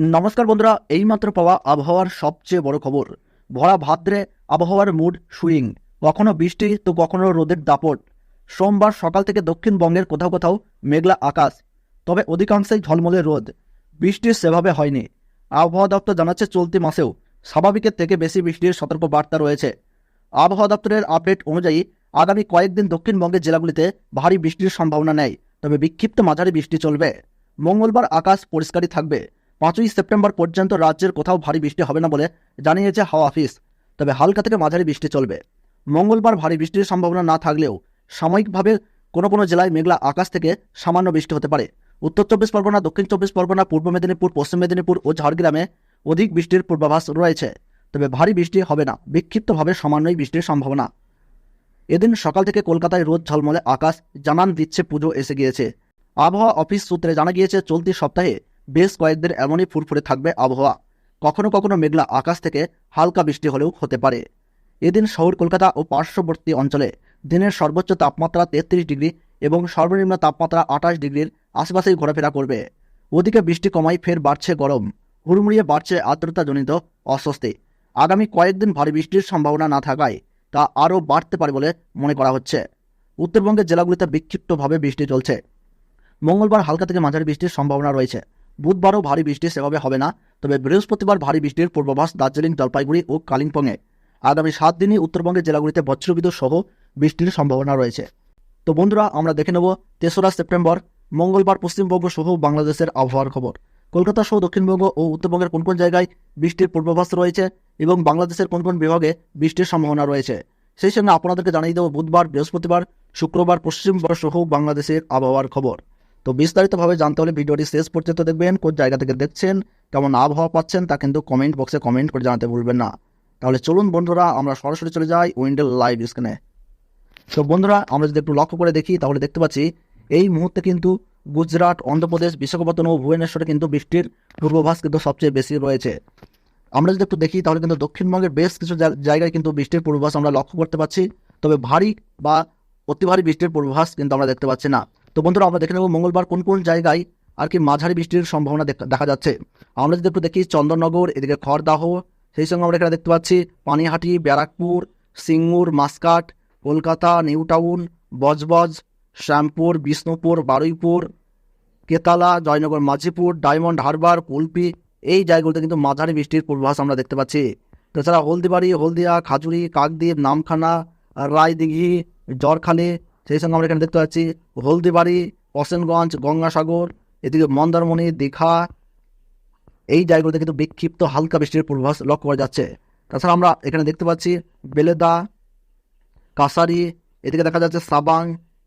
নমস্কার বন্ধুরা, এইমাত্র পাওয়া আবহাওয়ার সবচেয়ে বড় খবর। ভরা ভাদ্রে আবহাওয়ার মুড সুইং। কখনো বৃষ্টি, তো কখনো রোদের দাপট। সোমবার সকাল থেকে দক্ষিণবঙ্গের কোথাও কোথাও মেঘলা আকাশ। তবে অধিকাংশই ঝলমলে রোদ। বৃষ্টি সেভাবে হয়নি। আবহাওয়া দপ্তর জানাচ্ছে, চলতি মাসেও স্বাভাবিকের থেকে বেশি বৃষ্টির সতর্ক বার্তা রয়েছে। আবহাওয়া দপ্তরের আপডেট অনুযায়ী, আগামী কয়েকদিন দক্ষিণবঙ্গের জেলাগুলিতে ভারী বৃষ্টির সম্ভাবনা নেই। তবে বিক্ষিপ্ত মাঝারি বৃষ্টি চলবে। মঙ্গলবার আকাশ পরিষ্কারই থাকবে। পাঁচই সেপ্টেম্বর পর্যন্ত রাজ্যের কোথাও ভারী বৃষ্টি হবে না বলে জানিয়েছে হাওয়া অফিস। তবে হালকা থেকে মাঝারি বৃষ্টি চলবে। মঙ্গলবার ভারী বৃষ্টির সম্ভাবনা না থাকলেও সাময়িকভাবে কোনো কোনো জেলায় মেঘলা আকাশ থেকে সামান্য বৃষ্টি হতে পারে। উত্তর চব্বিশ পরগনা, দক্ষিণ চব্বিশ পরগনা, পূর্ব মেদিনীপুর, পশ্চিম মেদিনীপুর ও ঝাড়গ্রামে অধিক বৃষ্টির পূর্বাভাস রয়েছে। তবে ভারী বৃষ্টি হবে না, বিক্ষিপ্তভাবে সামান্যই বৃষ্টির সম্ভাবনা। এদিন সকাল থেকে কলকাতায় রোদ ঝলমলে আকাশ, জানান দিচ্ছে পুজো এসে গিয়েছে। আবহাওয়া অফিস সূত্রে জানা গিয়েছে, চলতি সপ্তাহে বেশ কয়েকদিন এমনই ফুরফুরে থাকবে আবহাওয়া। কখনো কখনো মেঘলা আকাশ থেকে হালকা বৃষ্টি হলেও হতে পারে। এদিন শহর, কলকাতা ও পার্শ্ববর্তী অঞ্চলে দিনের সর্বোচ্চ তাপমাত্রা তেত্রিশ ডিগ্রি এবং সর্বনিম্ন তাপমাত্রা আঠাশ ডিগ্রির আশেপাশেই ঘোরাফেরা করবে। ওদিকে বৃষ্টি কমাই ফের বাড়ছে গরম। হুড়মুড়িয়ে বাড়ছে আর্দ্রতাজনিত অস্বস্তি। আগামী কয়েকদিন ভারী বৃষ্টির সম্ভাবনা না থাকায় তা আরও বাড়তে পারে বলে মনে করা হচ্ছে। উত্তরবঙ্গের জেলাগুলিতে বিক্ষিপ্তভাবে বৃষ্টি চলছে। মঙ্গলবার হালকা থেকে মাঝারি বৃষ্টির সম্ভাবনা রয়েছে। বুধবারও ভারী বৃষ্টি সেভাবে হবে না, তবে বৃহস্পতিবার ভারী বৃষ্টির পূর্বাভাস দার্জিলিং, জলপাইগুড়ি ও কালিম্পংয়ে। আগামী সাত দিনই উত্তরবঙ্গের জেলাগুলিতে বজ্রবিদ্যুৎ সহ বৃষ্টির সম্ভাবনা রয়েছে। তো বন্ধুরা, আমরা দেখে নেব তেসরা সেপ্টেম্বর, মঙ্গলবার পশ্চিমবঙ্গ সহ বাংলাদেশের আবহাওয়ার খবর। কলকাতা সহ দক্ষিণবঙ্গ ও উত্তরবঙ্গের কোন কোন জায়গায় বৃষ্টির পূর্বাভাস রয়েছে এবং বাংলাদেশের কোন কোন বিভাগে বৃষ্টির সম্ভাবনা রয়েছে? সেই সঙ্গে আপনাদেরকে জানিয়ে দেবো বুধবার, বৃহস্পতিবার, শুক্রবার, পশ্চিমবঙ্গ সহ বাংলাদেশের আবহাওয়ার খবর। তো বিস্তারিতভাবে জানতে হলে ভিডিওটি শেষ পর্যন্ত দেখবেন, কোন জায়গা থেকে দেখছেন, কেমন আবহাওয়া পাচ্ছেন তা কিন্তু কমেন্ট বক্সে কমেন্ট করে জানাতে ভুলবেন না। তাহলে চলুন বন্ধুরা, আমরা সরাসরি চলে যাই উইন্ডেল লাইভ স্ক্রিনে। তো বন্ধুরা, আমরা যদি একটু লক্ষ্য করে দেখি, তাহলে দেখতে পাচ্ছি এই মুহূর্তে কিন্তু গুজরাট, অন্ধ্রপ্রদেশ, বিশাখাপত্তনম ও ভুবনেশ্বরে কিন্তু বৃষ্টির পূর্বাভাস কিন্তু সবচেয়ে বেশি রয়েছে। আমরা যদি একটু দেখি, তাহলে কিন্তু দক্ষিণবঙ্গের বেশ কিছু জায়গায় কিন্তু বৃষ্টির পূর্বাভাস আমরা লক্ষ্য করতে পারছি তবে ভারী বা অতি ভারী বৃষ্টির পূর্বাভাস কিন্তু আমরা দেখতে পাচ্ছি না। তো বন্ধুরা, আমরা দেখে নেব মঙ্গলবার কোন কোন জায়গায় আর কি মাঝারি বৃষ্টির সম্ভাবনা দেখা- যাচ্ছে। আমরা যদি একটু দেখি চন্দননগর, এদিকে খড়দাহ, সেই সঙ্গে আমরা এখানে দেখতে পাচ্ছি পানিহাটি, ব্যারাকপুর, সিঙ্গুর, মাসকাট, Kolkata New Town Budge Budge, Shyampur, Bishnupur, Baruipur, কেতালা, Joynagar, Majhipur, diamond Harbour, Kulpi, এই জায়গাগুলোতে কিন্তু মাঝারি বৃষ্টির পূর্বাভাস আমরা দেখতে পাচ্ছি। তাছাড়া হলদিবাড়ি, হলদিয়া, খাজুরি, কাকদ্বীপ, নামখানা, রায়দিঘি, জরখালি সেই সঙ্গে আমরা এখানে দেখতে পাচ্ছি হলদিবাড়ি অসেনগঞ্জ গঙ্গাসাগর, এদিকে মন্দারমণি, দীঘা, এই জায়গাগুলোতে কিন্তু বিক্ষিপ্ত হালকা বৃষ্টির পূর্বাভাস লক্ষ্য করা যাচ্ছে। তাছাড়া আমরা এখানে দেখতে পাচ্ছি বেলেদা কাসারি এদিকে দেখা যাচ্ছে সাবাং,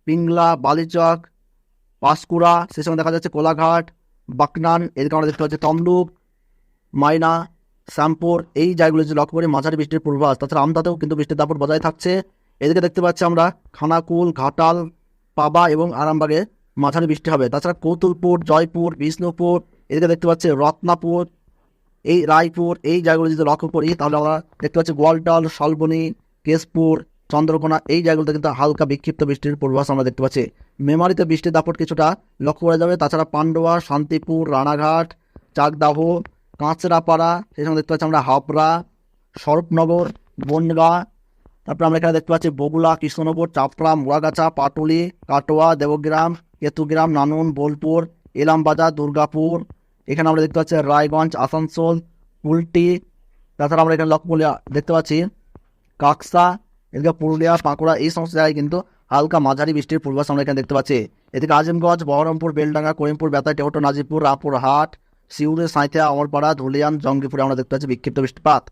পিংলা, বালিচক, পাঁশকুড়া, সেই সঙ্গে দেখা যাচ্ছে কোলাঘাট বাকনান এদিকে আমরা দেখতে পাচ্ছি তমলুক, মাইনা, শ্যামপুর, এই জায়গাগুলো যে লক্ষ্য করে মাঝারি বৃষ্টির পূর্বাভাস, তাছাড়া আমদাতেও কিন্তু বৃষ্টির দাপট বজায় থাকছে। এদিকে দেখতে পাচ্ছি আমরা খানাকুল, ঘাটাল, পাবা এবং আরামবাগে মাঝারি বৃষ্টি হবে। তাছাড়া কৌতুলপুর, জয়পুর, বিষ্ণুপুর, এদিকে দেখতে পাচ্ছি রত্নাপুর, এই রায়পুর, এই জায়গাগুলো যদি লক্ষ্য করি, তাহলে আমরা দেখতে পাচ্ছি গোয়ালটাল, শালবনি, কেশপুর, চন্দ্রকোনা, এই জায়গাগুলোতে কিন্তু হালকা বিক্ষিপ্ত বৃষ্টির পূর্বাভাস আমরা দেখতে পাচ্ছি। মেমারিতে বৃষ্টির দাপট কিছুটা লক্ষ্য করা যাবে। তাছাড়া পান্ডুয়া, শান্তিপুর, রানাঘাট, চাকদাহ, কাঁচরাপাড়া, সেই সঙ্গে দেখতে পাচ্ছি আমরা হাবড়া, স্বরূপনগর, বনগা তারপর আমরা এখানে দেখতে পাচ্ছি বগুলা কৃষ্ণনগর, চাপড়া, মোড়াগাছা, পাটুলি, কাটোয়া, দেবগ্রাম, কেতুগ্রাম, নানুন, বোলপুর ইলামবাজার দুর্গাপুর। এখানে আমরা দেখতে পাচ্ছি রায়গঞ্জ, আসানসোল কুলটি তাছাড়া আমরা এখানে লক্ষ্য দেখতে পাচ্ছি কাকসা, এদিকে পুরুলিয়া বাঁকুড়া এই সমস্ত জায়গায় কিন্তু হালকা মাঝারি বৃষ্টির পূর্বাভাস আমরা এখানে দেখতে পাচ্ছি। এদিকে আজিমগঞ্জ, বহরমপুর, বেলডাঙ্গা, করিমপুর বেতাই টেহটো নাজিপুর রামপুরহাট সিউড়ে, সাঁইথিয়া, অমরপাড়া, ধুলিয়ান, জঙ্গিপুরে আমরা দেখতে পাচ্ছি বিক্ষিপ্ত বৃষ্টিপাত।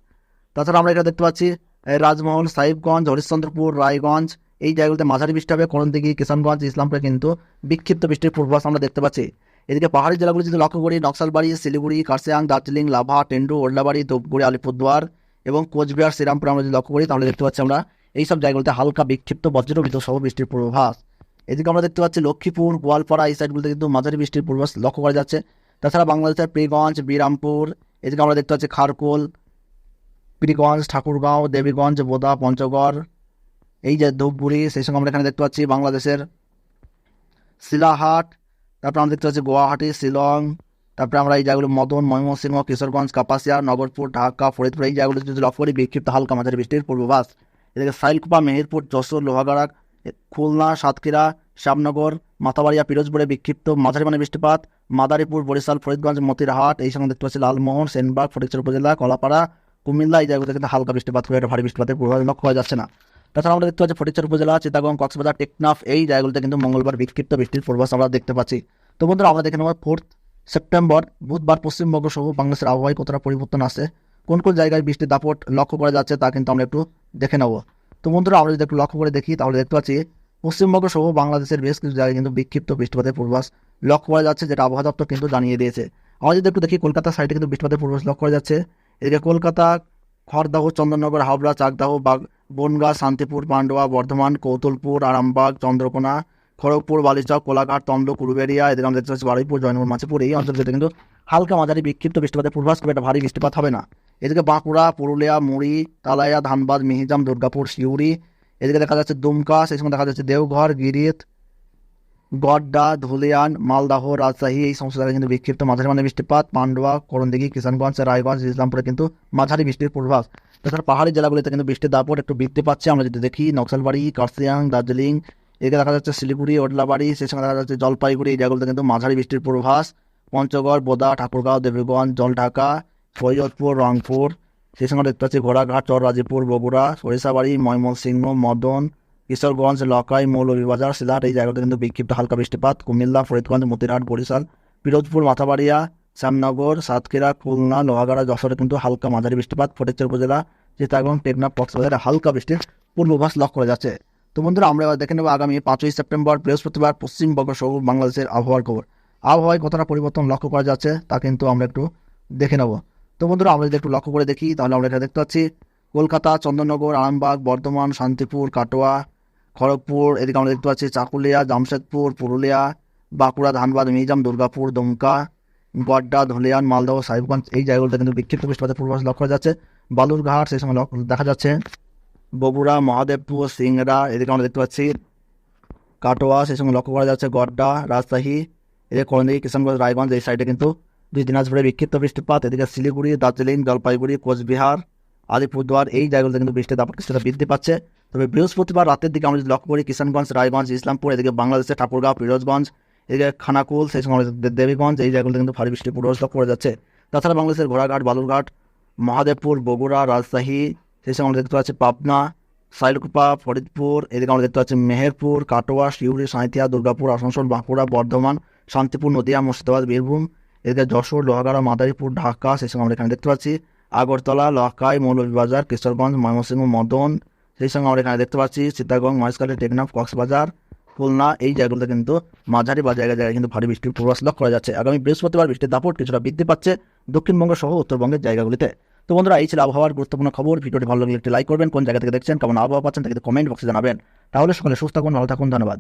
তাছাড়া আমরা এখানে দেখতে পাচ্ছি রাজমহল, সাহিবগঞ্জ, হরিশ্চন্দ্রপুর, রায়গঞ্জ, এই জায়গাগুলোতে মাঝারি বৃষ্টি হবে করণদিঘি কিষানগঞ্জ, ইসলামপুরে কিন্তু বিক্ষিপ্ত বৃষ্টির পূর্বাভাস আমরা দেখতে পাচ্ছি। এদিকে পাহাড়ি জেলাগুলি যদি লক্ষ্য করি নকশালবাড়ি, শিলিগুড়ি, কার্সিয়াং, দার্জিলিং, লাভা, টেন্ডু ওল্ডাবাড়ি ধূপগুড়ি, আলিপুরদুয়ার এবং কোচবিহার, শ্রীরামপুর আমরা যদি লক্ষ্য করি তাহলে দেখতে পাচ্ছি আমরা এই সব জায়গাগুলোতে হালকা বিক্ষিপ্ত বজ্র বিদ্যুৎ সহ বৃষ্টির পূর্বাভাস। এদিকে আমরা দেখতে পাচ্ছি লক্ষ্মীপুর, গোয়ালপাড়া এই সাইডগুলোতে কিন্তু মাঝারি বৃষ্টির পূর্বাভাস লক্ষ্য করা যাচ্ছে। তাছাড়া বাংলাদেশের প্রিগঞ্জ, বিরামপুর, এদিকে আমরা দেখতে পাচ্ছি খারকোল পীরগঞ্জ, ঠাকুরগাঁও, দেবীগঞ্জ, বোদা, পঞ্চগড়, এই যে ধূপগুড়ি, সেই সঙ্গে আমরা এখানে দেখতে পাচ্ছি বাংলাদেশের শিলাহাট, তারপর আমরা দেখতে পাচ্ছি গুয়াহাটি, শিলং, তারপরে আমরা এই জায়গাগুলো মদন, ময়মনসিংহ, কিশোরগঞ্জ, কাপাসিয়া, নগরপুর, ঢাকা, ফরিদপুর, এই জায়গাগুলো যদি লক্ষ্য করি, বিক্ষিপ্ত হালকা মাঝারি বৃষ্টির পূর্বাভাস। এদিকে সাইলকুপা, মেহেরপুর, যশোর, লোহাগাড়া, খুলনা, সাতক্ষীরা, শ্যামনগর, মাথাবাড়িয়া, পিরোজপুরে বিক্ষিপ্ত মাঝারি মানে বৃষ্টিপাত, মাদারীপুর, বরিশাল, ফরিদগঞ্জ, মতিরহাট, এই সঙ্গে দেখতে পাচ্ছি লালমোহন, সেনবাগ ফটিকচর উপজেলা, কলাপাড়া কুমিল্লা এই জায়গাগুলোতে কিন্তু হালকা বৃষ্টিপাত করে ভারী বৃষ্টিপাতের পূর্বাভাস লক্ষ্য করা যাচ্ছে না। তাছাড়া আমরা দেখতে পাচ্ছি ফটিকচর উপজেলা, চিতাগং, কক্সবাজার, টেকনাফ এই জায়গাগুলোতে কিন্তু মঙ্গলবার বিক্ষিপ্ত বৃষ্টির পূর্বাভাস আমরা দেখতে পাচ্ছি। তো বন্ধুরা, আমরা দেখে নেব ফোর্থ সেপ্টেম্বর, বুধবার পশ্চিমবঙ্গ সহ বাংলাদেশের আবহাওয়ায় কতটা পরিবর্তন আছে কোন কোন জায়গায় বৃষ্টির দাপট লক্ষ্য করা যাচ্ছে তা কিন্তু আমরা একটু দেখে নেব। তো বন্ধুরা, আমরা যদি একটু লক্ষ্য করে দেখি, তাহলে দেখতে পাচ্ছি পশ্চিমবঙ্গ সহ বাংলাদেশের বেশ কিছু জায়গায় কিন্তু বিক্ষিপ্ত বৃষ্টিপাতের পূর্বাভাস লক্ষ্য করা যাচ্ছে, যেটা আবহাওয়া দপ্তর কিন্তু জানিয়ে দিয়েছে। আমরা যদি একটু দেখি, কলকাতা সাইডে কিন্তু বৃষ্টিপাতের পূর্বাভাস লক্ষ্য করা যাচ্ছে। এদিকে কলকাতা, খড়দাহ চন্দননগর হাওড়া, চাকদাহ বনগাঁ, শান্তিপুর, পান্ডুয়া, বর্ধমান, কৌতুলপুর, আরামবাগ, চন্দ্রকোনা, খড়গপুর, বালিচক, কোলাঘাট, তমলুক উলুবেড়িয়া এদিকে আমরা দেখতে পাচ্ছি বারুইপুর, জয়নগর, মাছিপুর, এই অঞ্চলগুলোতে কিন্তু হালকা মাঝারি বিক্ষিপ্ত বৃষ্টিপাতের পূর্বাভাস খুব একটা ভারী বৃষ্টিপাত হবে না। এদিকে বাঁকুড়া, পুরুলিয়া, মুড়ি, তালাইয়া, ধানবাদ, মিহিজাম, দুর্গাপুর শিউরি এদিকে দেখা যাচ্ছে দুমকা, সেই সময় দেখা যাচ্ছে দেওঘর, গিরিত গড্ডা, ধুলিয়ান, মালদাহ রাজশাহী এই সমস্ত জায়গায় কিন্তু বিক্ষিপ্ত মাঝারি মানে বৃষ্টিপাত। পান্ডুয়া, করণদিঘি, কিষানগঞ্জ, রায়গঞ্জ, ইসলামপুরে কিন্তু মাঝারি বৃষ্টির পূর্বাভাস। তাছাড়া পাহাড়ি জেলাগুলিতে কিন্তু বৃষ্টির দাপট একটু বৃদ্ধি পাচ্ছে। আমরা যদি দেখি, নকশালবাড়ি কার্সিয়াং দার্জিলিং, এদিকে দেখা যাচ্ছে শিলিগুড়ি, ওডলাবাড়ি, সেই সঙ্গে দেখা যাচ্ছে জলপাইগুড়ি, এই জায়গাগুলোতে কিন্তু মাঝারি বৃষ্টির পূর্বাভাস। পঞ্চগড়, বোদা, ঠাকুরগাঁও, দেবীগঞ্জ, জলঢাকা ফরিদপুর রংপুর, সেই সঙ্গে দেখতে পাচ্ছি ঘোড়াঘাট, চররাজিপুর, বগুড়া, সরিষাবাড়ি, ময়মনসিংহ, মদন কিশোরগঞ্জ লকাই, মৌলভীবাজার, সিলাট এই জায়গাতে কিন্তু বিক্ষিপ্ত হালকা বৃষ্টিপাত। কুমিল্লা, ফরিদগঞ্জ, মতিরহাট, বরিশাল, পিরোজপুর, মাথাবাড়িয়া, শ্যামনগর, সাতক্ষীরা, খুলনা, লোহাগাড়া, যশোরে কিন্তু হালকা মাঝারি বৃষ্টিপাত। ফটিকচর উপজেলা চিতাগং টেকনাফ, কক্সবাজারে হালকা বৃষ্টির পূর্বাভাস লক্ষ্য করা যাচ্ছে। তো বন্ধুরা, আমরা এবার দেখে নেব আগামী পাঁচই সেপ্টেম্বর, বৃহস্পতিবার, পশ্চিমবঙ্গ সহ বাংলাদেশের আবহাওয়ার খবর। আবহাওয়ায় কতটা পরিবর্তন লক্ষ্য করা যাচ্ছে তা কিন্তু আমরা একটু দেখে নেব। তো বন্ধুরা, আমরা যদি একটু লক্ষ্য করে দেখি, তাহলে আমরা এটা দেখতে পাচ্ছি কলকাতা, চন্দননগর, আরামবাগ, বর্ধমান, শান্তিপুর, কাটোয়া, খড়গপুর, এদিকে আমরা দেখতে পাচ্ছি চাকুলিয়া, জামশেদপুর, পুরুলিয়া, বাঁকুড়া, ধানবাদ মিজাম দুর্গাপুর, দমকা গড্ডা ধুলিয়ান, মালদহ, সাহিবগঞ্জ, এই জায়গাগুলোতে কিন্তু বিক্ষিপ্ত বৃষ্টিপাতের পূর্বাভাস লক্ষ্য করা যাচ্ছে। বালুরঘাট, সেই সময় দেখা যাচ্ছে। বগুড়া, মহাদেবপুর, সিংড়া, এদিকে আমরা দেখতে পাচ্ছি কাটোয়া, সেই সময় লক্ষ্য করা যাচ্ছে গড্ডা রাজশাহী, এদিকে করণদিঘি কিষানগঞ্জ, রায়গঞ্জ, এই সাইডে কিন্তু দুই দিনাজপুরে বিক্ষিপ্ত বৃষ্টিপাত। এদিকে শিলিগুড়ি, দার্জিলিং, জলপাইগুড়ি, কোচবিহার আলিপুরদুয়ার এই জায়গাগুলোতে কিন্তু বৃষ্টির দাপট কিছুটা বৃদ্ধি পাচ্ছে। তবে বৃহস্পতিবার রাতের দিকে আমরা যদি লক্ষ্য করি, কিষানগঞ্জ, রায়গঞ্জ, ইসলামপুর, এদিকে বাংলাদেশের ঠাকুরগাঁও, পিরোজগঞ্জ, এদিকে খানাকুল, সেই আমাদের দেবীগঞ্জ, এই জায়গাগুলোতে কিন্তু ভারী বৃষ্টির পূর্বাভাস লক্ষ্য করা যাচ্ছে। তাছাড়া বাংলাদেশের ঘোড়াঘাট, বালুরঘাট, মহাদেবপুর, বগুড়া, রাজশাহী, সেই সঙ্গে আমরা দেখতে পাচ্ছি পাবনা, সাইলকুপা, ফরিদপুর, এদিকে আমরা দেখতে পাচ্ছি মেহেরপুর, কাটোয়া, শিউরি, সাঁইথিয়া, দুর্গাপুর, আসানসোল, বাঁকুড়া, বর্ধমান, শান্তিপুর, নদিয়া, মুর্শিদাবাদ, বীরভূম, এদিকে যশোর, লোহাগাড়া, মাদারীপুর, ঢাকা, সেই সঙ্গে আমরা এখানে দেখতে পাচ্ছি। আগরতলা, লখাই, মৌলভীবাজার, কিশোরগঞ্জ, ময়মনসিংহ, মদন, সেই সঙ্গে আমরা এখানে দেখতে পাচ্ছি সীতাগঞ্জ মহেশখালী, টেকনাফ, কক্সবাজার, খুলনা, এই জায়গাগুলোতে কিন্তু মাঝারি বা জায়গায় জায়গায় কিন্তু ভারী বৃষ্টির পূর্বাভাস লক্ষ্য করা যাচ্ছে। আগামী বৃহস্পতিবার বৃষ্টির দাপট কিছুটা বৃদ্ধি পাচ্ছে দক্ষিণবঙ্গ সহ উত্তরবঙ্গের জায়গাগুলিতে। তো বন্ধুরা, এই ছিল আবহাওয়ার গুরুত্বপূর্ণ খবর। ভিডিওটি ভালো লাগলে একটি লাইক করবেন। কোন জায়গা থেকে দেখছেন, কেমন আবহাওয়া পাচ্ছেন, তা কিন্তু কমেন্ট বক্সে জানাবেন। তাহলে সকলে সুস্থ থাকুন, ভালো থাকুন, ধন্যবাদ।